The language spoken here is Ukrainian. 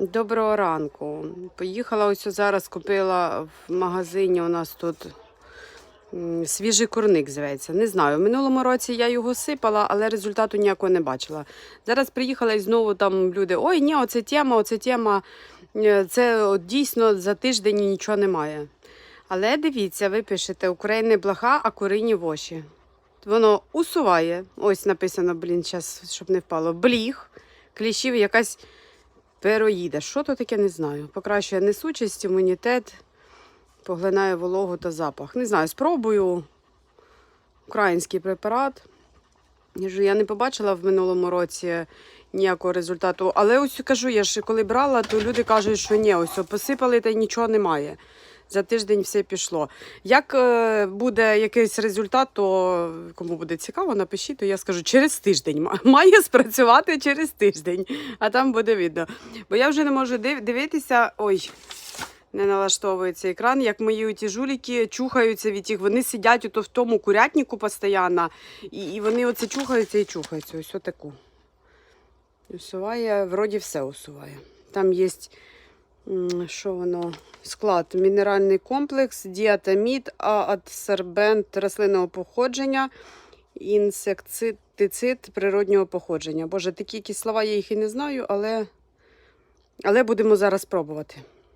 Доброго ранку. Поїхала ось зараз, купила в магазині. У нас тут свіжий курник зветься. Не знаю. В минулому році я його сипала, але результату ніякого не бачила. Зараз приїхала і знову там люди: ой, ні, оце тема, оце тема. Е, Це от дійсно за тиждень нічого немає. Але дивіться, ви пишете України блага, а курині воші. Воно усуває. Ось написано, блін, щоб не впало. Бліг, кліщів, якась пероїда. Що то таке, не знаю. Покращує несучість, імунітет, поглинає вологу та запах. Не знаю, спробую український препарат. Я не побачила в минулому році ніякого результату. Але ось кажу, я ж коли брала, то люди кажуть, що ні, ось посипали та нічого немає. За тиждень все пішло. Як е, буде якийсь результат, то кому буде цікаво, напишіть, то я скажу через тиждень. Має спрацювати через тиждень, а там буде видно. Бо я вже не можу дивитися. Ой, не налаштовується екран, як мої ті жуліки чухаються від їх. Вони сидять ото в тому курятнику постійно, і, і вони оце чухаються і чухаються. Ось отаку. Усуває, вроді все усуває. Там є, що воно, склад, мінеральний комплекс, діатамід, аадсорбент рослинного походження, інсектицид природнього походження. Боже, такі якісь слова, я їх і не знаю, але, але будемо зараз пробувати.